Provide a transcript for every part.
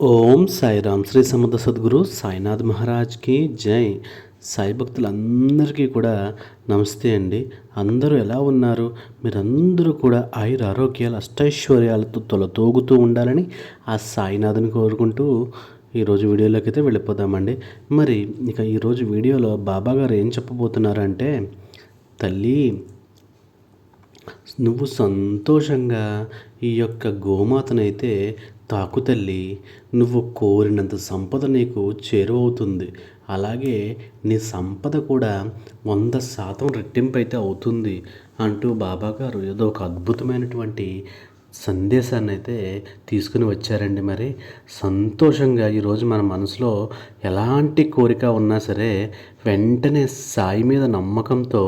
ఓం సాయిరామ్. శ్రీ సమర్థ సద్గురు సాయినాథ్ మహారాజ్కి జై. సాయి భక్తులందరికీ కూడా నమస్తే అండి. అందరూ ఎలా ఉన్నారు? మీరందరూ కూడా ఆయుర ఆరోగ్యాలు అష్టైశ్వర్యాలతో తొలతోగుతూ ఉండాలని ఆ సాయినాథ్ని కోరుకుంటూ ఈరోజు వీడియోలోకి అయితే వెళ్ళిపోదామండి. మరి ఇక ఈరోజు వీడియోలో బాబా గారు ఏం చెప్పబోతున్నారంటే తల్లి నువ్వు సంతోషంగా ఈ యొక్క గోమాతనైతే తాకు తల్లి నువ్వు కోరినంత సంపద నీకు చేరువవుతుంది. అలాగే నీ సంపద కూడా వంద శాతం రెట్టింపు అయితే అవుతుంది అంటూ బాబా గారు ఏదో ఒక అద్భుతమైనటువంటి సందేశాన్ని అయితే తీసుకుని వచ్చారండి మరి. సంతోషంగా ఈరోజు మన మనసులో ఎలాంటి కోరిక ఉన్నా సరే వెంటనే సాయి మీద నమ్మకంతో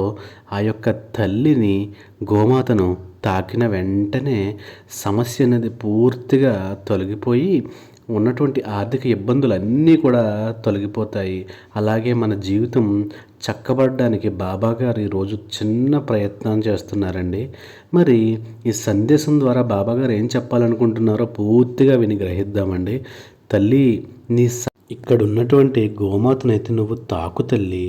ఆ యొక్క తల్లిని గోమాతను తాకిన వెంటనే సమస్య అనేది పూర్తిగా తొలగిపోయి ఉన్నటువంటి ఆర్థిక ఇబ్బందులన్నీ కూడా తొలగిపోతాయి. అలాగే మన జీవితం చక్కబడడానికి బాబా గారు ఈరోజు చిన్న ప్రయత్నం చేస్తున్నారండి. మరి ఈ సందేశం ద్వారా బాబా గారు ఏం చెప్పాలనుకుంటున్నారో పూర్తిగా విని గ్రహిద్దామండి. తల్లి నీ ఇక్కడ ఉన్నటువంటి గోమాతనైతే నువ్వు తాకు తల్లి.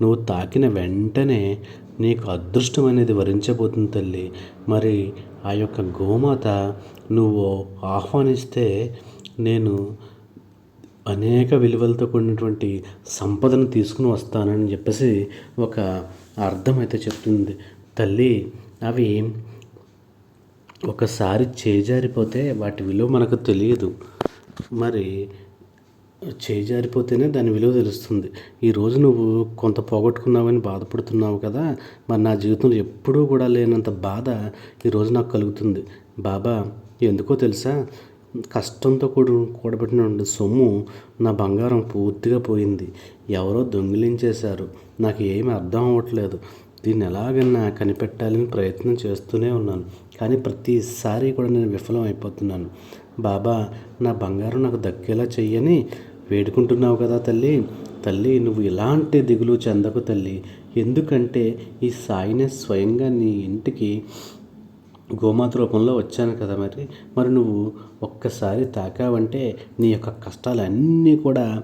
నువ్వు తాకిన వెంటనే నీకు అదృష్టం అనేది వరించబోతుంది తల్లి. మరి ఆ యొక్క గోమాత నువ్వు ఆహ్వానిస్తే నేను అనేక విలువలతో కూడినటువంటి సంపదను తీసుకుని వస్తానని చెప్పేసి ఒక అర్థం అయితే చెప్తుంది. తల్లి అవి ఒకసారి చేజారిపోతే వాటి విలువ మనకు తెలియదు. మరి చేజారిపోతేనే దాని విలువ తెలుస్తుంది. ఈరోజు నువ్వు కొంత పోగొట్టుకున్నావని బాధపడుతున్నావు కదా మరి నా జీవితంలో ఎప్పుడూ కూడా లేనంత బాధ ఈరోజు నాకు కలుగుతుంది. బాబా ఎందుకో తెలుసా? కష్టంతో కూడి కూడబెట్టిన సొమ్ము నా బంగారం పూర్తిగా పోయింది. ఎవరో దొంగిలించేశారు. నాకు ఏమి అర్థం అవ్వట్లేదు. దీన్ని ఎలాగన్నా కనిపెట్టాలని ప్రయత్నం చేస్తూనే ఉన్నాను. కానీ ప్రతిసారి కూడా నేను విఫలం అయిపోతున్నాను. బాబా నా బంగారం నాకు దక్కేలా చెయ్యని వేడుకుంటున్నావు కదా తల్లి. తల్లి నువ్వు ఇలాంటి దిగులు చెందకు తల్లి. ఎందుకంటే ఈ సాయినే స్వయంగా నీ ఇంటికి గోమాత రూపంలో వచ్చాను కదా మరి. మరి నువ్వు ఒక్కసారి తాకావంటే నీ యొక్క కష్టాలన్నీ కూడా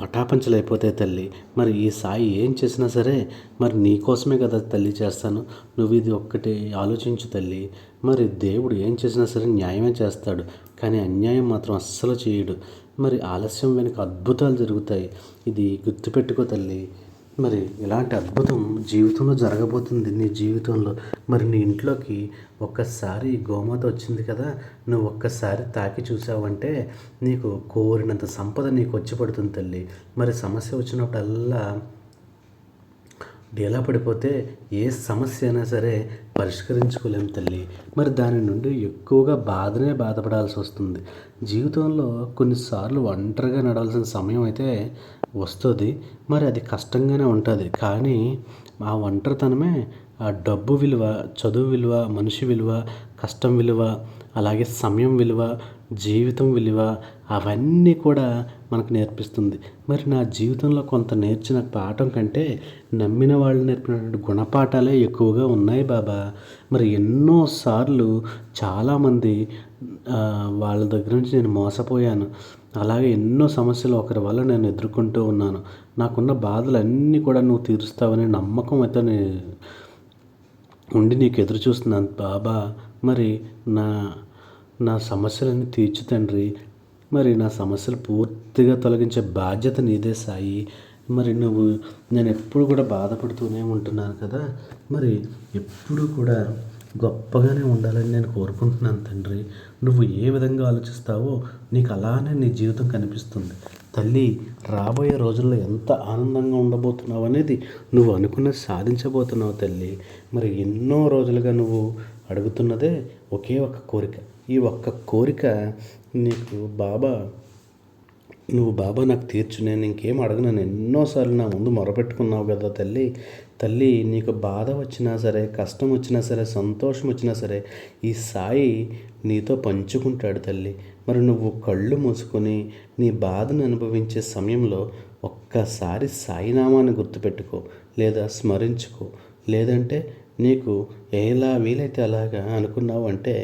పటాపంచలైపోతాయి తల్లి. మరి ఈ సాయి ఏం చేసినా సరే మరి నీ కోసమే కదా తల్లి చేస్తాను. నువ్వు ఇది ఒక్కటి ఆలోచించు తల్లి. మరి దేవుడు ఏం చేసినా సరే న్యాయమే చేస్తాడు. కానీ అన్యాయం మాత్రం అస్సలు చేయడు. మరి ఆలస్యం వెనుక అద్భుతాలు జరుగుతాయి. ఇది గుర్తుపెట్టుకో తల్లి. మరి ఇలాంటి అద్భుతం జీవితంలో జరగబోతుంది నీ జీవితంలో. మరి నీ ఇంట్లోకి ఒక్కసారి గోమాత వచ్చింది కదా నువ్వు ఒక్కసారి తాకి చూసావంటే నీకు కోరినంత సంపద నీకు వచ్చి పడుతుంది తల్లి. మరి సమస్య వచ్చినప్పుడల్లా డీలా పడిపోతే ఏ సమస్య అయినా సరే పరిష్కరించుకోలేం తల్లి. మరి దాని నుండి ఎక్కువగా బాధనే బాధపడాల్సి వస్తుంది. జీవితంలో కొన్నిసార్లు ఒంటరిగా నడవాల్సిన సమయం అయితే వస్తుంది. మరి అది కష్టంగానే ఉంటుంది. కానీ ఆ ఒంటరితనమే ఆ డబ్బు విలువ చదువు విలువ మనిషి విలువ కష్టం విలువ అలాగే సమయం విలువ జీవితం విలువ అవన్నీ కూడా మనకు నేర్పిస్తుంది. మరి నా జీవితంలో కొంత నేర్చిన పాఠం కంటే నమ్మిన వాళ్ళు నేర్పినటువంటి గుణపాఠాలే ఎక్కువగా ఉన్నాయి బాబా. మరి ఎన్నోసార్లు చాలామంది వాళ్ళ దగ్గర నుంచి నేను మోసపోయాను. అలాగే ఎన్నో సమస్యలు ఒకరి వల్ల నేను ఎదుర్కొంటూ ఉన్నాను. నాకున్న బాధలన్నీ కూడా నువ్వు తీరుస్తావనే నమ్మకం అయితే ఉండి నీకు ఎదురు చూస్తున్నాను బాబా. మరి నా నా సమస్యలన్నీ తీర్చు తండ్రి. మరి నా సమస్యలు పూర్తిగా తొలగించే బాధ్యత నీదే సాయి. మరి నువ్వు నేను ఎప్పుడు కూడా బాధపడుతూనే ఉంటున్నాను కదా. మరి ఎప్పుడు కూడా గొప్పగానే ఉండాలని నేను కోరుకుంటున్నాను తండ్రి. నువ్వు ఏ విధంగా ఆలోచిస్తావో నీకు అలానే నీ జీవితం కనిపిస్తుంది. తల్లి రాబోయే రోజుల్లో ఎంత ఆనందంగా ఉండబోతున్నావు అనేది నువ్వు అనుకున్న సాధించబోతున్నావు తల్లి. మరి ఎన్నో రోజులుగా నువ్వు అడుగుతున్నదే ఒకే ఒక కోరిక. ఈ ఒక్క కోరిక నీకు బాబా నువ్వు బాబా నాకు తీర్చు నేను ఇంకేం అడగను. ఎన్నోసార్లు నా ముందు మొరపెట్టుకున్నావు కదా తల్లి. తల్లి నీకు బాధ వచ్చినా సరే కష్టం వచ్చినా సరే సంతోషం వచ్చినా సరే ఈ సాయి నీతో పంచుకుంటాడు తల్లి. మరి నువ్వు కళ్ళు మూసుకొని నీ బాధను అనుభవించే సమయంలో ఒక్కసారి సాయినామాన్ని గుర్తుపెట్టుకో లేదా స్మరించుకో. లేదంటే నీకు ఎలా వీలైతే అలాగా అనుకున్నావు అంటే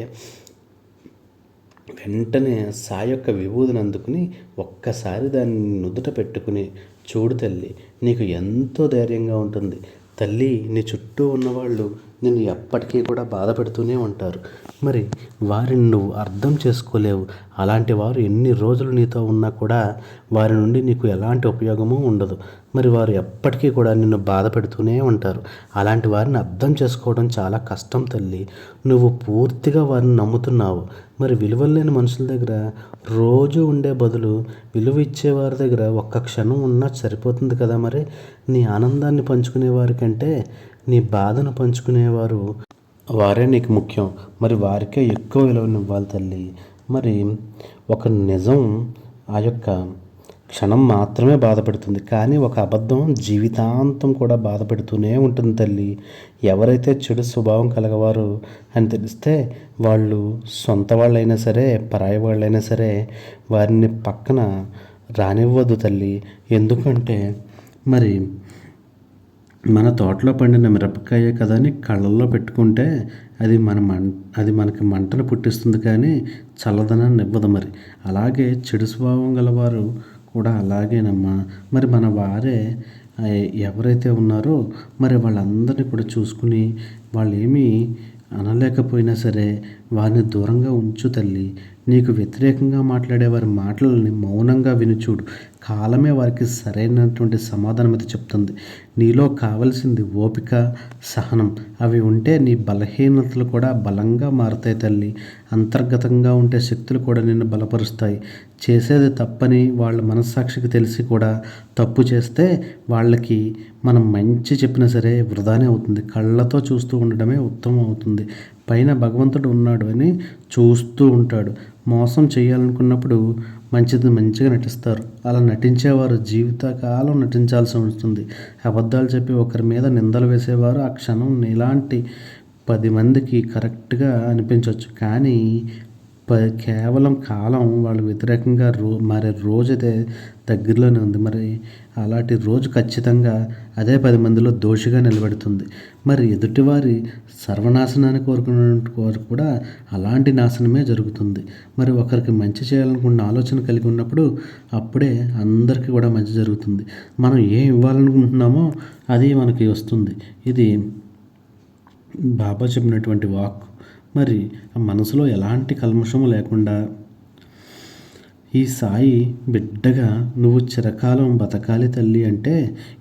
వెంటనే సాయి యొక్క విభూదిని అందుకుని ఒక్కసారి దాన్ని నుదుట పెట్టుకుని చూడు తల్లి నీకు ఎంతో ధైర్యంగా ఉంటుంది. తల్లి నీ చుట్టూ ఉన్నవాళ్ళు నిన్ను ఎప్పటికీ కూడా బాధ పెడుతూనే ఉంటారు. మరి వారిని నువ్వు అర్థం చేసుకోలేవు. అలాంటి వారు ఎన్ని రోజులు నీతో ఉన్నా కూడా వారి నుండి నీకు ఎలాంటి ఉపయోగము ఉండదు. మరి వారు ఎప్పటికీ కూడా నిన్ను బాధ పెడుతూనే ఉంటారు. అలాంటి వారిని అర్థం చేసుకోవడం చాలా కష్టం తల్లి. నువ్వు పూర్తిగా వారిని నమ్ముతున్నావు. మరి విలువలేని మనుషుల దగ్గర రోజు ఉండే బదులు విలువ ఇచ్చేవారి దగ్గర ఒక్క క్షణం ఉన్నా సరిపోతుంది కదా మరి? నీ ఆనందాన్ని పంచుకునే వారికంటే నీ బాధను పంచుకునేవారు. వారే నీకు ముఖ్యం. మరి వారికే ఎక్కువ విలువనివ్వాలి తల్లి. మరి ఒక నిజం ఆ యొక్క క్షణం మాత్రమే బాధపెడుతుంది. కానీ ఒక అబద్ధం జీవితాంతం కూడా బాధపెడుతూనే ఉంటుంది తల్లి. ఎవరైతే చెడు స్వభావం కలగవారు అని తెలిస్తే వాళ్ళు సొంత వాళ్ళైనా సరే పరాయి వాళ్ళైనా సరే వారిని పక్కన రానివ్వద్దు తల్లి. ఎందుకంటే మరి మన తోటలో పండిన మిరపకాయ కదా అని కళ్ళల్లో పెట్టుకుంటే అది మన మం అది మనకి మంటను పుట్టిస్తుంది కానీ చల్లదనాన్ని ఇవ్వదు మరి. అలాగే చెడు స్వభావం గలవారు కూడా అలాగేనమ్మా. మరి మన వారే ఎవరైతే ఉన్నారో మరి వాళ్ళందరినీ కూడా చూసుకుని వాళ్ళు ఏమీ అనలేకపోయినా సరే వారిని దూరంగా ఉంచు తల్లి. నీకు వ్యతిరేకంగా మాట్లాడే వారి మాటలని మౌనంగా వినుచూడు కాలమే వారికి సరైనటువంటి సమాధానం అయితే చెప్తుంది. నీలో కావలసింది ఓపిక సహనం. అవి ఉంటే నీ బలహీనతలు కూడా బలంగా మారుతాయి తల్లి. అంతర్గతంగా ఉండే శక్తులు కూడా నిన్ను బలపరుస్తాయి. చేసేది తప్పని వాళ్ళ మనస్సాక్షికి తెలిసి కూడా తప్పు చేస్తే వాళ్ళకి మనం మంచి చెప్పినా సరే వృధానే అవుతుంది. కళ్ళతో చూస్తూ ఉండడమే ఉత్తమం అవుతుంది. పైన భగవంతుడు ఉన్నాడు అని చూస్తూ ఉంటాడు. మోసం చేయాలనుకున్నప్పుడు మంచిది మంచిగా నటిస్తారు. అలా నటించేవారు జీవితకాలం నటించాల్సి ఉంటుంది. అబద్ధాలు చెప్పి ఒకరి మీద నిందలు వేసేవారు ఆ క్షణం ఇలాంటి పది మందికి కరెక్ట్గా అనిపించవచ్చు కానీ ప కేవలం కాలం వాళ్ళు వ్యతిరేకంగా రో మరి రోజైతే దగ్గరలోనే ఉంది. మరి అలాంటి రోజు ఖచ్చితంగా అదే పది మందిలో దోషిగా నిలబెడుతుంది. మరి ఎదుటివారి సర్వనాశనాన్ని కోరుకునే వారు కూడా అలాంటి నాశనమే జరుగుతుంది. మరి ఒకరికి మంచి చేయాలనుకున్న ఆలోచన కలిగి ఉన్నప్పుడు అప్పుడే అందరికీ కూడా మంచి జరుగుతుంది. మనం ఏం ఇవ్వాలనుకుంటున్నామో అది మనకి వస్తుంది. ఇది బాబా చెప్పినటువంటి వాక్ మరి ఆ మనసులో ఎలాంటి కల్మషము లేకుండా ఈ సాయి బిడ్డగా నువ్వు చిరకాలం బతకాలి తల్లి అంటే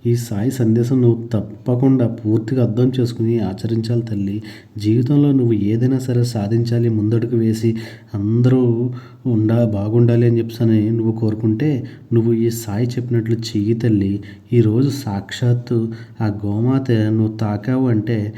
ఈ సాయి సందేశం నువ్వు తప్పకుండా పూర్తిగా అర్థం చేసుకుని ఆచరించాలి తల్లి. జీవితంలో నువ్వు ఏదైనా సరే సాధించాలి ముందడుగు వేసి అందరూ ఉండా బాగుండాలి అని చెప్పని నువ్వు కోరుకుంటే నువ్వు ఈ సాయి చెప్పినట్లు చెయ్యి తల్లి. ఈరోజు సాక్షాత్తు ఆ గోమాత నువ్వు తాకావు అంటే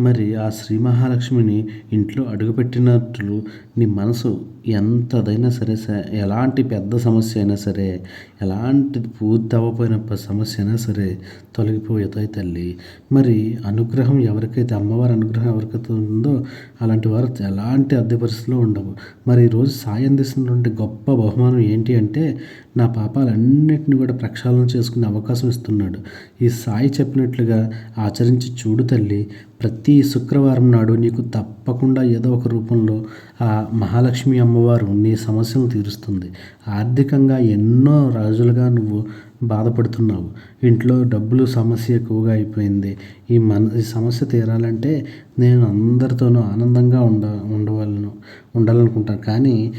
మరి ఆ శ్రీ మహాలక్ష్మిని ఇంట్లో అడుగుపెట్టినట్లు నీ మనసు ఎంతదైనా సరే ఎలాంటి పెద్ద సమస్య అయినా సరే ఎలాంటి పూర్తి అవ్వపోయిన సమస్య అయినా సరే తొలగిపోతాయి తల్లి. మరి అనుగ్రహం ఎవరికైతే అమ్మవారి అనుగ్రహం ఎవరికైతే ఉందో అలాంటి వారు ఎలాంటి అద్దె పరిస్థితుల్లో ఉండవు. మరి ఈరోజు సాయం అందిస్తున్నటువంటి గొప్ప బహుమానం ఏంటి అంటే నా పాపాలన్నింటినీ కూడా ప్రక్షాళన చేసుకునే అవకాశం ఇస్తున్నాడు. ఈ సాయి చెప్పినట్లుగా ఆచరించి చూడు తల్లి ప్రతి శుక్రవారం నాడు నీకు తప్పకుండా ఏదో ఒక రూపంలో ఆ మహాలక్ష్మి అమ్మవారు నీ సమస్యను తీరుస్తుంది. ఆర్థికంగా ఎన్నో రోజులుగా నువ్వు బాధపడుతున్నావు. ఇంట్లో డబ్బులు సమస్య ఎక్కువగా అయిపోయింది. ఈ మన ఈ సమస్య తీరాలంటే నేను అందరితోనూ ఆనందంగా ఉండ ఉండవాలను ఉండాలనుకుంటాను. కానీ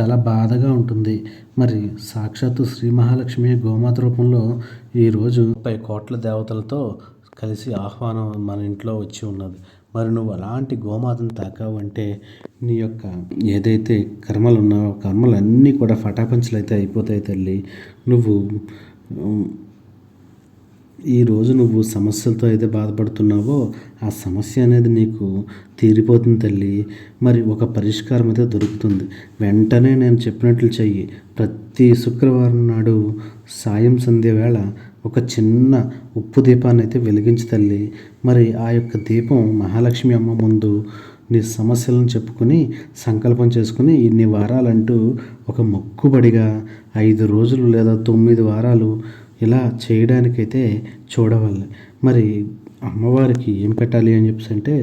చాలా బాధగా ఉంటుంది. మరి సాక్షాత్తు శ్రీ మహాలక్ష్మి గోమాత రూపంలో ఈరోజు ముప్పై కోట్ల దేవతలతో కలిసి ఆహ్వానం మన ఇంట్లో వచ్చి ఉన్నది. మరి నువ్వు అలాంటి గోమాతను తాకావంటే నీ యొక్క ఏదైతే కర్మలు ఉన్నావో కర్మలన్నీ కూడా ఫటాపంచలు అయితే అయిపోతాయి తల్లి. నువ్వు ఈరోజు నువ్వు సమస్యలతో అయితే బాధపడుతున్నావో ఆ సమస్య అనేది నీకు తీరిపోతుంది తల్లి. మరి ఒక పరిష్కారం అయితే దొరుకుతుంది. వెంటనే నేను చెప్పినట్లు చెయ్యి. ప్రతి శుక్రవారం నాడు సాయం సంధ్య వేళ ఒక చిన్న ఉప్పు దీపాన్ని అయితే వెలిగించి తల్లి. మరి ఆ యొక్క దీపం మహాలక్ష్మి అమ్మ ముందు నీ సమస్యలను చెప్పుకొని సంకల్పం చేసుకుని ఇన్ని వారాలంటూ ఒక మొక్కుబడిగా ఐదు రోజులు లేదా తొమ్మిది వారాలు ఇలా చేయడానికైతే చూడవాలి. మరి అమ్మవారికి ఏం పెట్టాలి అని చెప్పేసి అంటే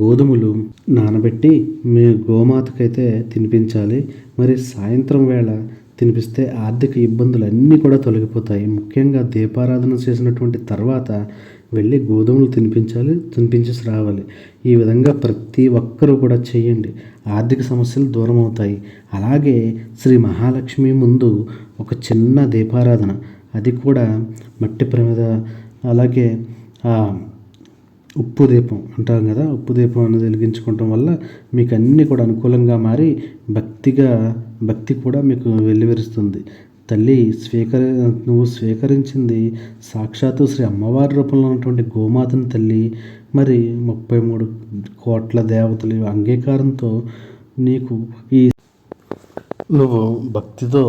గోధుమలు నానబెట్టి మీ గోమాతకైతే తినిపించాలి. మరి సాయంత్రం వేళ తినిపిస్తే ఆర్థిక ఇబ్బందులు అన్నీ కూడా తొలగిపోతాయి. ముఖ్యంగా దీపారాధన చేసినటువంటి తర్వాత వెళ్ళి గోధుమలు తినిపించాలి తినిపించేసి రావాలి ఈ విధంగా ప్రతి ఒక్కరూ కూడా చేయండి. ఆర్థిక సమస్యలు దూరం అవుతాయి అలాగే శ్రీ మహాలక్ష్మి ముందు ఒక చిన్న దీపారాధన. అది కూడా మట్టి ప్రమిద అలాగే ఉప్పు దీపం అంటాం కదా ఉప్పు దీపం అనేది వెలిగించుకోవటం వల్ల మీకు అన్నీ కూడా అనుకూలంగా మారి భక్తిగా భక్తి కూడా మీకు వెల్లివిరుస్తుంది తల్లి స్వీకరి నువ్వు స్వీకరించింది సాక్షాత్తు శ్రీ అమ్మవారి రూపంలో ఉన్నటువంటి గోమాతని తల్లి. మరి ముప్పై మూడు కోట్ల దేవతల అంగీకారంతో నీకు ఈ నువ్వు భక్తితో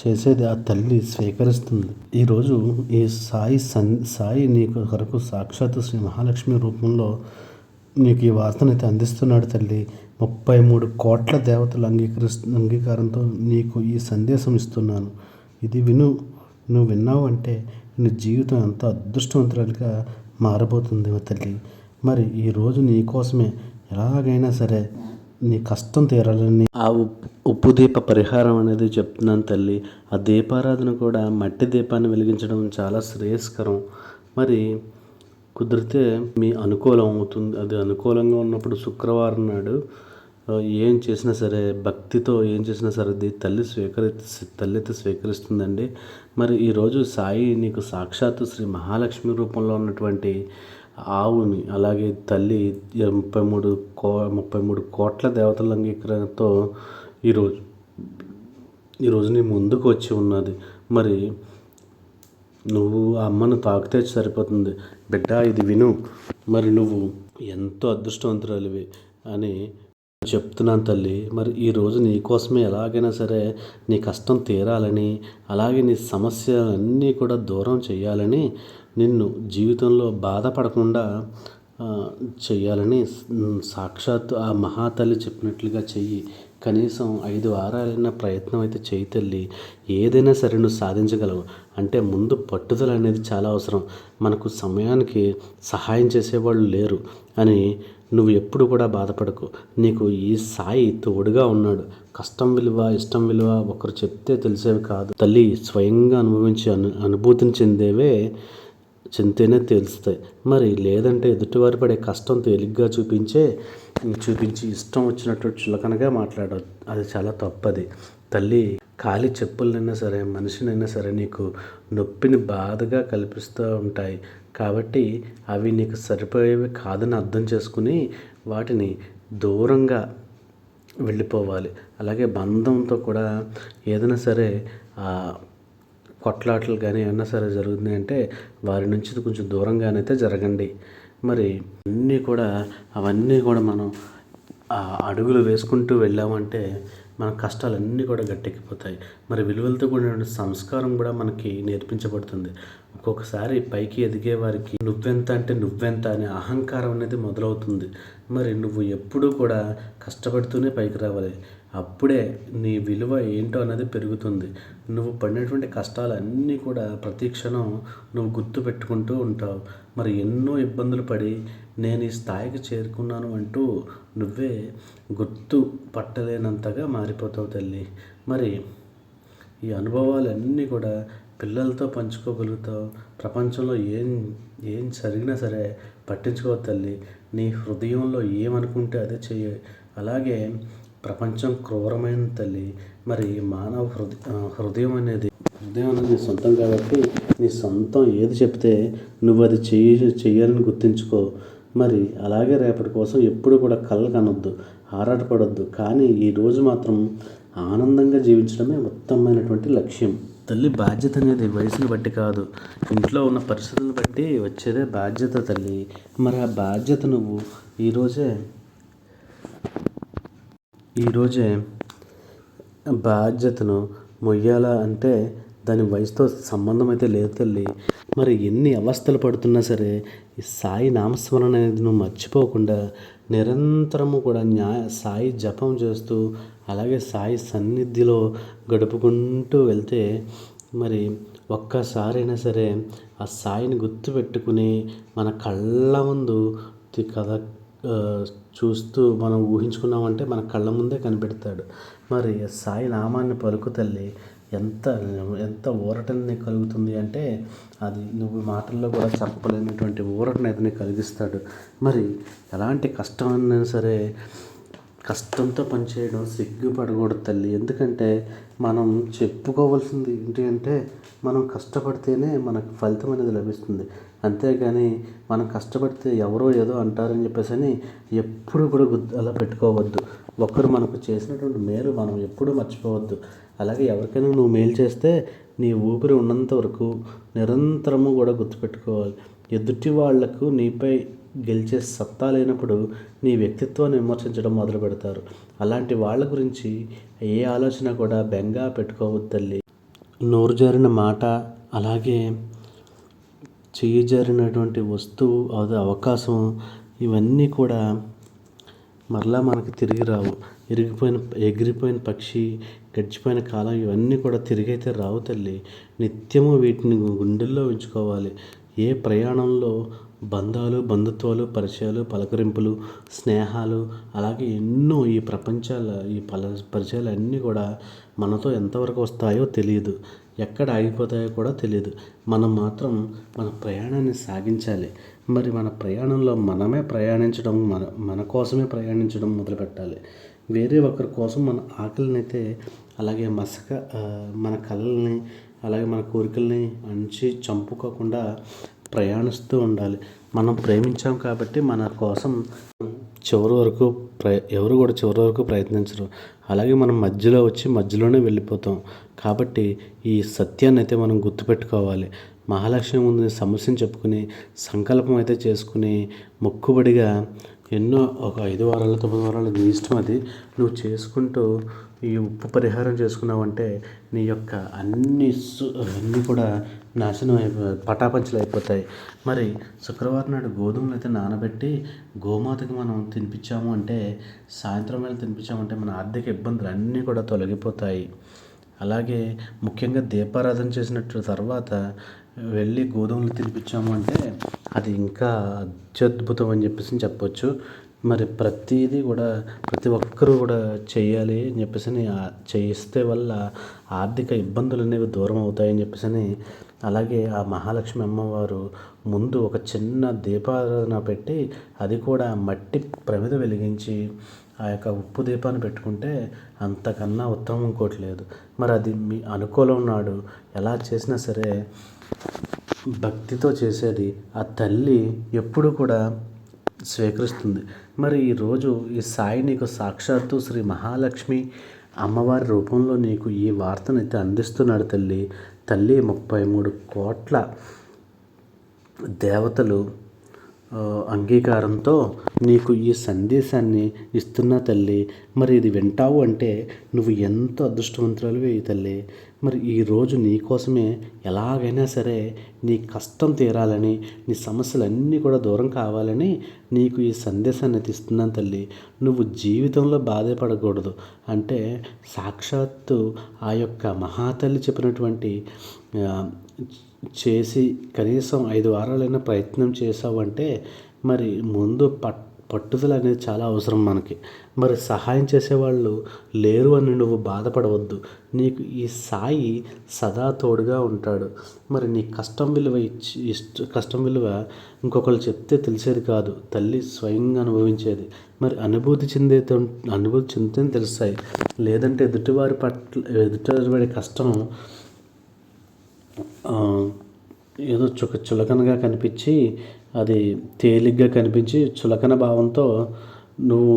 చేసేది ఆ తల్లి స్వీకరిస్తుంది. ఈరోజు ఈ సాయి సన్ సాయి నీకు కొరకు సాక్షాత్తు శ్రీ మహాలక్ష్మి రూపంలో నీకు ఈ వార్తనైతే అందిస్తున్నాడు తల్లి. ముప్పై మూడు కోట్ల దేవతలు అంగీకరిస్తు అంగీకారంతో నీకు ఈ సందేశం ఇస్తున్నాను. ఇది విను. నువ్వు విన్నావు అంటే నీ జీవితం ఎంతో అదృష్టవంతురాలుగా మారబోతుంది తల్లి. మరి ఈరోజు నీ కోసమే ఎలాగైనా సరే నీ కష్టం తీరాలని ఆ ఉప్పు ఉప్పు దీప పరిహారం అనేది చెప్తున్నాను తల్లి. ఆ దీపారాధన కూడా మట్టి దీపాన్ని వెలిగించడం చాలా శ్రేయస్కరం. మరి కుదిరితే మీ అనుకూలం అవుతుంది. అది అనుకూలంగా ఉన్నప్పుడు శుక్రవారం నాడు ఏం చేసినా సరే భక్తితో ఏం చేసినా సరే అది తల్లి స్వీకరి తల్లితో స్వీకరిస్తుందండి. మరి ఈరోజు సాయి నీకు సాక్షాత్తు శ్రీ మహాలక్ష్మి రూపంలో ఉన్నటువంటి ఆవుని అలాగే తల్లి ముప్పై మూడు కో ముప్పై మూడు కోట్ల దేవతల అంగీకారంతో ఈరోజు ఈరోజు నీ ముందుకు వచ్చి ఉన్నది. మరి నువ్వు ఆ అమ్మను తాకితే సరిపోతుంది. బిడ్డ ఇది విను. మరి నువ్వు ఎంతో అదృష్టవంతురాలివి అని చెప్తున్నాను తల్లి మరి ఈరోజు నీ కోసమే ఎలాగైనా సరే నీ కష్టం తీరాలని అలాగే నీ సమస్యలన్నీ కూడా దూరం చేయాలని నిన్ను జీవితంలో బాధపడకుండా చేయాలని చెయ్యాలని సాక్షాత్తు ఆ మహాతల్లి చెప్పినట్లుగా చెయ్యి. కనీసం ఐదు వారాలైన ప్రయత్నం అయితే చేయి తల్లి. ఏదైనా సరే నువ్వు సాధించగలవు. అంటే ముందు పట్టుదల అనేది చాలా అవసరం. మనకు సమయానికి సహాయం చేసేవాళ్ళు లేరు అని నువ్వు ఎప్పుడు కూడా బాధపడకు. నీకు ఈ సాయి తోడుగా ఉన్నాడు. కష్టం విలువ ఇష్టం విలువ ఒకరు చెప్తే తెలిసేవి కాదు. తల్లి స్వయంగా అనుభవించి అను అనుభూతిని చెందేవే చెందితేనే తెలుస్తాయి. మరి లేదంటే ఎదుటివారి పడే కష్టం తేలిగ్గా చూపించే చూపించి ఇష్టం వచ్చినట్టు చులకనగా మాట్లాడదు అది చాలా తప్పది. తల్లి ఖాళీ చెప్పులనైనా సరే మనిషినైనా సరే నీకు నొప్పిని బాధగా కల్పిస్తూ ఉంటాయి. కాబట్టి అవి నీకు సరిపోయేవి కాదని అర్థం చేసుకుని వాటిని దూరంగా వెళ్ళిపోవాలి. అలాగే బంధంతో కూడా ఏదైనా సరే కొట్లాటలు కానీ ఏమన్నా సరే జరుగుతున్నాయి అంటే వారి నుంచి కొంచెం దూరంగానైతే జరగండి. మరి అన్నీ కూడా అవన్నీ కూడా మనం అడుగులు వేసుకుంటూ వెళ్ళామంటే మన కష్టాలన్నీ కూడా గట్టెక్కిపోతాయి. మరి విలువలతో కూడిన సంస్కారం కూడా మనకి నేర్పించబడుతుంది. ఒక్కొక్కసారి పైకి ఎదిగే వారికి నువ్వెంత అంటే నువ్వెంత అనే అహంకారం అనేది మొదలవుతుంది. మరి నువ్వు ఎప్పుడూ కూడా కష్టపడుతూనే పైకి రావాలి. అప్పుడే నీ విలువ ఏంటో అనేది పెరుగుతుంది. నువ్వు పడినటువంటి కష్టాలన్నీ కూడా ప్రతి క్షణం నువ్వు గుర్తు పెట్టుకుంటూ ఉంటావు. మరి ఎన్నో ఇబ్బందులు పడి నేను ఈ స్థాయికి చేరుకున్నాను అంటూ నువ్వే గుర్తు పట్టలేనంతగా మారిపోతావు తల్లి. మరి ఈ అనుభవాలన్నీ కూడా పిల్లలతో పంచుకోగలుగుతావు. ప్రపంచంలో ఏం ఏం జరిగినా సరే పట్టించుకో తల్లి. నీ హృదయంలో ఏమనుకుంటే అదే చెయ్యి. అలాగే ప్రపంచం క్రూరమైన తల్లి. మరి మానవ హృదయ హృదయం అనేది హృదయం అనేది నీ సొంతం కాబట్టి నీ సొంతం ఏది చెప్తే నువ్వు అది చెయ్యి చెయ్యాలని గుర్తుంచుకో. మరి అలాగే రేపటి కోసం ఎప్పుడు కూడా కళ్ళ కనొద్దు ఆరాటపడొద్దు. కానీ ఈ రోజు మాత్రం ఆనందంగా జీవించడమే ఉత్తమమైనటువంటి లక్ష్యం. తల్లి బాధ్యత అనేది వయసును బట్టి కాదు. ఇంట్లో ఉన్న పరిస్థితులను బట్టి వచ్చేదే బాధ్యత తల్లి. మరి ఆ బాధ్యత నువ్వు ఈరోజే ఈరోజే బాధ్యతను మొయ్యాలా అంటే దాని వయసుతో సంబంధం అయితే లేదు తల్లి. మరి ఎన్ని అవస్థలు పడుతున్నా సరే ఈ సాయి నామస్మరణ అనేది నువ్వు మర్చిపోకుండా నిరంతరము కూడా న్యాయ సాయి జపం చేస్తూ అలాగే సాయి సన్నిధిలో గడుపుకుంటూ వెళ్తే మరి ఒక్కసారైనా సరే ఆ సాయిని గుర్తుపెట్టుకుని మన కళ్ళ ముందు కథ చూస్తూ మనం ఊహించుకున్నామంటే మన కళ్ళ ముందే కనిపెడతాడు. మరి సాయి నామాన్ని పలుకు తల్లి ఎంత ఎంత ఊరటని కలుగుతుంది అంటే అది నువ్వు మాటల్లో కూడా చెప్పలేనటువంటి ఊరటని అయితే కలిగిస్తాడు. మరి ఎలాంటి కష్టమైనా సరే కష్టంతో పనిచేయడం సిగ్గుపడకూడదు తల్లి. ఎందుకంటే మనం చెప్పుకోవాల్సింది ఏంటి అంటే మనం కష్టపడితేనే మనకు ఫలితం అనేది లభిస్తుంది. అంతేగాని మనం కష్టపడితే ఎవరో ఏదో అంటారని చెప్పేసి అని ఎప్పుడు కూడా గుర్తు అలా పెట్టుకోవద్దు. ఒకరు మనకు చేసినటువంటి మేలు మనం ఎప్పుడూ మర్చిపోవద్దు. అలాగే ఎవరికైనా నువ్వు మేలు చేస్తే నీ ఊపిరి ఉన్నంత వరకు నిరంతరము కూడా గుర్తుపెట్టుకోవాలి. ఎదుటి వాళ్ళకు నీపై గెలిచే సత్తా లేనప్పుడు నీ వ్యక్తిత్వాన్ని విమర్శించడం మొదలు పెడతారు. అలాంటి వాళ్ళ గురించి ఏ ఆలోచన కూడా బెంగా పెట్టుకోవద్దు తల్లి. నోరు జారిన మాట అలాగే చెయ్యి జారినటువంటి వస్తువు అది అవకాశం ఇవన్నీ కూడా మరలా మనకి తిరిగి రావు. ఇరిగిపోయిన ఎగిరిపోయిన పక్షి గడిచిపోయిన కాలం ఇవన్నీ కూడా తిరిగైతే రావు తల్లి. నిత్యము వీటిని గుండెల్లో ఉంచుకోవాలి. ఏ ప్రయాణంలో బంధాలు బంధుత్వాలు పరిచయాలు పలకరింపులు స్నేహాలు అలాగే ఎన్నో ఈ ప్రపంచాల ఈ పల పరిచయాలు అన్నీ కూడా మనతో ఎంతవరకు వస్తాయో తెలియదు. ఎక్కడ ఆగిపోతాయో కూడా తెలియదు. మనం మాత్రం మన ప్రయాణాన్ని సాగించాలి. మరి మన ప్రయాణంలో మనమే ప్రయాణించడం మన మన కోసమే ప్రయాణించడం మొదలుపెట్టాలి. వేరే ఒకరి కోసం మన ఆకలిని అయితే అలాగే మసక మన కళల్ని అలాగే మన కోరికల్ని అంచి చంపుకోకుండా ప్రయాణిస్తూ ఉండాలి. మనం ప్రేమించాం కాబట్టి మన కోసం చివరి వరకు ప్ర ఎవరు కూడా చివరి వరకు ప్రయత్నించరు. అలాగే మనం మధ్యలో వచ్చి మధ్యలోనే వెళ్ళిపోతాం. కాబట్టి ఈ సత్యాన్ని అయితే మనం గుర్తుపెట్టుకోవాలి. మహాలక్ష్మి ముందు సమస్యను చెప్పుకుని సంకల్పం అయితే చేసుకుని మొక్కుబడిగా ఎన్నో ఒక ఐదు వారాలు తొమ్మిది వారాలు నీ ఇష్టం అది. నువ్వు చేసుకుంటూ ఈ ఉప్పు పరిహారం చేసుకున్నావంటే నీ యొక్క అన్ని సు- అన్నీ కూడా నాశనం అయిపో పటాపంచలు అయిపోతాయి. మరి శుక్రవారం నాడు గోధుమలు అయితే నానబెట్టి గోమాతకి మనం తినిపించాము అంటే సాయంత్రం వేళ తినిపించామంటే మన ఆర్థిక ఇబ్బందులు అన్నీ కూడా తొలగిపోతాయి. అలాగే ముఖ్యంగా దీపారాధన చేసినట్టు తర్వాత వెళ్ళి గోధుమలు తినిపించాము అంటే అది ఇంకా అత్యద్భుతం అని చెప్పేసి చెప్పొచ్చు. మరి ప్రతిదీ కూడా ప్రతి ఒక్కరూ కూడా చేయాలి అని చెప్పేసి అని చేయిస్తే వల్ల ఆర్థిక ఇబ్బందులు అనేవి దూరం అవుతాయని చెప్పేసి అలాగే ఆ మహాలక్ష్మి అమ్మవారు ముందు ఒక చిన్న దీపారాధన పెట్టి అది కూడా మట్టి ప్రమిద వెలిగించి ఆ యొక్క ఉప్పు దీపాన్ని పెట్టుకుంటే అంతకన్నా ఉత్తమం ఇంకోటి లేదు. మరి అది మీ అనుకూలం నాడు ఎలా చేసినా సరే భక్తితో చేసేది ఆ తల్లి ఎప్పుడు కూడా స్వీకరిస్తుంది. మరి ఈరోజు ఈ సాయి నీకు సాక్షాత్తు శ్రీ మహాలక్ష్మి అమ్మవారి రూపంలో నీకు ఈ వార్తనైతే అందిస్తున్నాడు తల్లి. తల్లి ముప్పై మూడు కోట్ల దేవతలు అంగీకారంతో నీకు ఈ సందేశాన్ని ఇస్తున్న తల్లి. మరి ఇది వింటావు అంటే నువ్వు ఎంతో అదృష్టవంతురాలువే ఈ తల్లి. మరి ఈరోజు నీ కోసమే ఎలాగైనా సరే నీ కష్టం తీరాలని నీ సమస్యలన్నీ కూడా దూరం కావాలని నీకు ఈ సందేశాన్ని అయితే ఇస్తున్నాను తల్లి. నువ్వు జీవితంలో బాధపడకూడదు. అంటే సాక్షాత్తు ఆ యొక్క మహాతల్లి చెప్పినటువంటి చేసి కనీసం ఐదు వారాలైనా ప్రయత్నం చేసావంటే మరి ముందు పట్ పట్టుదల అనేది చాలా అవసరం మనకి. మరి సహాయం చేసేవాళ్ళు లేరు అని నువ్వు బాధపడవద్దు. నీకు ఈ సాయి సదా తోడుగా ఉంటాడు. మరి నీ కష్టం విలువ ఇచ్చి ఇష్ట కష్టం విలువ ఇంకొకరు చెప్తే తెలిసేది కాదు. తల్లి స్వయంగా అనుభవించేది. మరి అనుభూతి చెందే అనుభూతి చెందితేనే తెలుస్తాయి. లేదంటే ఎదుటివారి పట్ల ఎదుటివారి కష్టం ఏదో చుక చులకనగా కనిపించి అది తేలిగ్గా కనిపించి చులకన భావంతో నువ్వు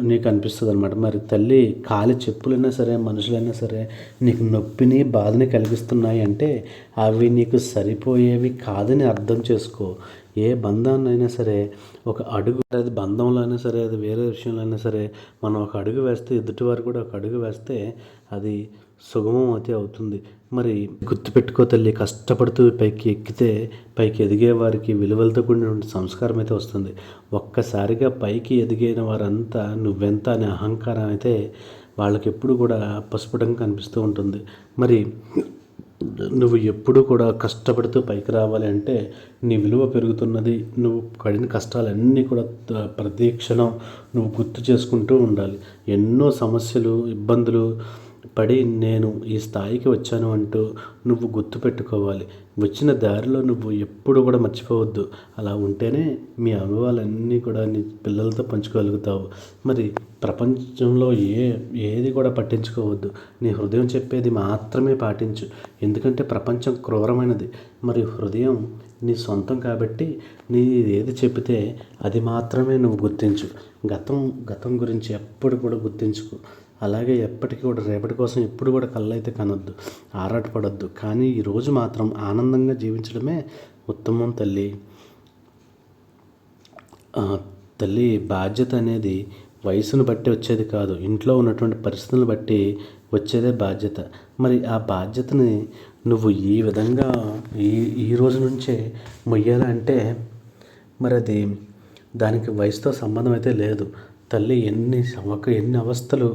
నీకు అనిపిస్తుంది అనమాట మరి తల్లి కాలి చెప్పులైనా సరే మనుషులైనా సరే నీకు నొప్పిని బాధని కలిగిస్తున్నాయి అంటే అవి నీకు సరిపోయేవి కాదని అర్థం చేసుకో. ఏ బంధాన్నైనా సరే ఒక అడుగు అది బంధంలో అయినా సరే అది వేరే విషయంలో అయినా సరే మనం ఒక అడుగు వేస్తే ఎదుటివారు కూడా ఒక అడుగు వేస్తే అది సుగమం అయితే అవుతుంది. మరి గుర్తుపెట్టుకో తల్లి కష్టపడుతూ పైకి ఎక్కితే పైకి ఎదిగే వారికి విలువలతో కూడినటువంటి సంస్కారం అయితే వస్తుంది. ఒక్కసారిగా పైకి ఎదిగిన వారంతా నువ్వెంత అనే అహంకారం అయితే వాళ్ళకి ఎప్పుడు కూడా పసుపుటంగా కనిపిస్తూ ఉంటుంది. మరి నువ్వు ఎప్పుడు కూడా కష్టపడుతూ పైకి రావాలి అంటే నీ విలువ పెరుగుతున్నది నువ్వు పడిన కష్టాలన్నీ కూడా ప్రతీక్షణం నువ్వు గుర్తు చేసుకుంటూ ఉండాలి. ఎన్నో సమస్యలు ఇబ్బందులు పడి నేను ఈ స్థాయికి వచ్చాను అంటూ నువ్వు గుర్తు పెట్టుకోవాలి. వచ్చిన దారిలో నువ్వు ఎప్పుడు కూడా మర్చిపోవద్దు. అలా ఉంటేనే మీ అనుభవాలన్నీ కూడా నీ పిల్లలతో పంచుకోగలుగుతావు. మరి ప్రపంచంలో ఏ ఏది కూడా పట్టించుకోవద్దు. నీ హృదయం చెప్పేది మాత్రమే పాటించు. ఎందుకంటే ప్రపంచం క్రూరమైనది. మరి హృదయం నీ సొంతం కాబట్టి నీ ఏది చెబితే అది మాత్రమే నువ్వు గుర్తించు. గతం గతం గురించి ఎప్పుడు కూడా గుర్తించుకో. అలాగే ఎప్పటికీ కూడా రేపటి కోసం ఎప్పుడు కూడా కళ్ళైతే కనొద్దు ఆరాటపడొద్దు. కానీ ఈరోజు మాత్రం ఆనందంగా జీవించడమే ఉత్తమం తల్లి. తల్లి బాధ్యత అనేది వయసును బట్టి వచ్చేది కాదు ఇంట్లో ఉన్నటువంటి పరిస్థితులను బట్టి వచ్చేదే బాధ్యత. మరి ఆ బాధ్యతని నువ్వు ఈ విధంగా ఈ ఈ రోజు నుంచే మొయ్యాలంటే మరి అది దానికి వయసుతో సంబంధం అయితే లేదు. తల్లి ఎన్ని ఒక ఎన్ని అవస్థలు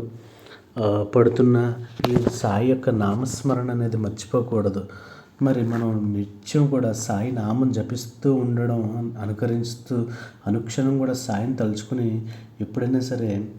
పడుతున్నా ఈ సాయి యొక్క నామస్మరణ అనేది మర్చిపోకూడదు. మరి మనం నిత్యం కూడా సాయి నామం జపిస్తూ ఉండడం అనుకరిస్తూ అనుక్షణం కూడా సాయిని తలుచుకుని ఎప్పుడైనా సరే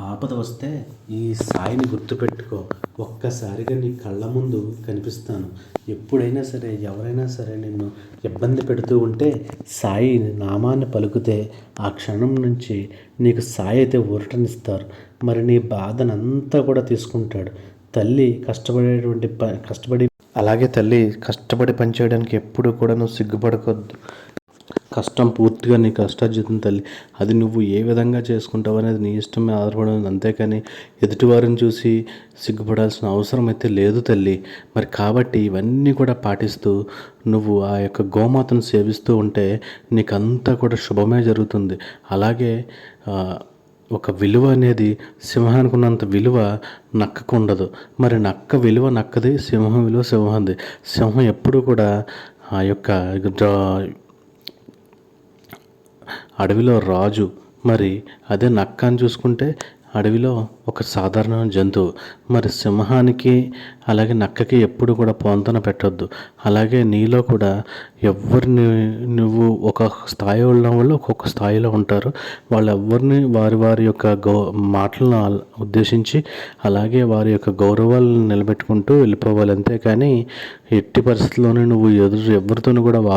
ఆపద వస్తే ఈ సాయిని గుర్తుపెట్టుకో. ఒక్కసారిగా నీ కళ్ళ ముందు కనిపిస్తాను. ఎప్పుడైనా సరే ఎవరైనా సరే నిన్ను ఇబ్బంది పెడుతూ ఉంటే సాయి నామాన్ని పలుకుతే ఆ క్షణం నుంచి నీకు సాయి అయితే ఊరటనిస్తారు. మరి నీ బాధనంతా కూడా తీసుకుంటాడు. తల్లి కష్టపడేటువంటి ప కష్టపడి అలాగే తల్లి కష్టపడి పనిచేయడానికి ఎప్పుడు కూడా నువ్వు సిగ్గుపడకొద్దు. కష్టం పూర్తిగా నీ కష్టార్జితం తల్లి. అది నువ్వు ఏ విధంగా చేసుకుంటావు అనేది నీ ఇష్టం మీద ఆధారపడి ఉంది అంతేకాని ఎదుటివారిని చూసి సిగ్గుపడాల్సిన అవసరం అయితే లేదు తల్లి. మరి కాబట్టి ఇవన్నీ కూడా పాటిస్తూ నువ్వు ఆ యొక్క గోమాతను సేవిస్తూ ఉంటే నీకంతా కూడా శుభమే జరుగుతుంది. అలాగే ఒక విలువ అనేది సింహానికి ఉన్నంత విలువ నక్కకు ఉండదు మరి నక్క విలువ నక్కది సింహం విలువ సింహంది. సింహం ఎప్పుడు కూడా ఆ యొక్క అడవిలో రాజు. మరి అదే నక్క అని చూసుకుంటే అడవిలో ఒక సాధారణ జంతువు. మరి సింహానికి అలాగే నక్కకి ఎప్పుడు కూడా పొంతన పెట్టొద్దు. అలాగే నీలో కూడా ఎవరిని నువ్వు ఒక స్థాయి ఉన్న వాళ్ళు ఒక్కొక్క స్థాయిలో ఉంటారు. వాళ్ళు ఎవరిని వారి వారి యొక్క గౌ మాటలను ఉద్దేశించి అలాగే వారి యొక్క గౌరవాలను నిలబెట్టుకుంటూ వెళ్ళిపోవాలి. అంతేకాని ఎట్టి పరిస్థితుల్లోనే నువ్వు ఎదురు ఎవరితోనూ కూడా వా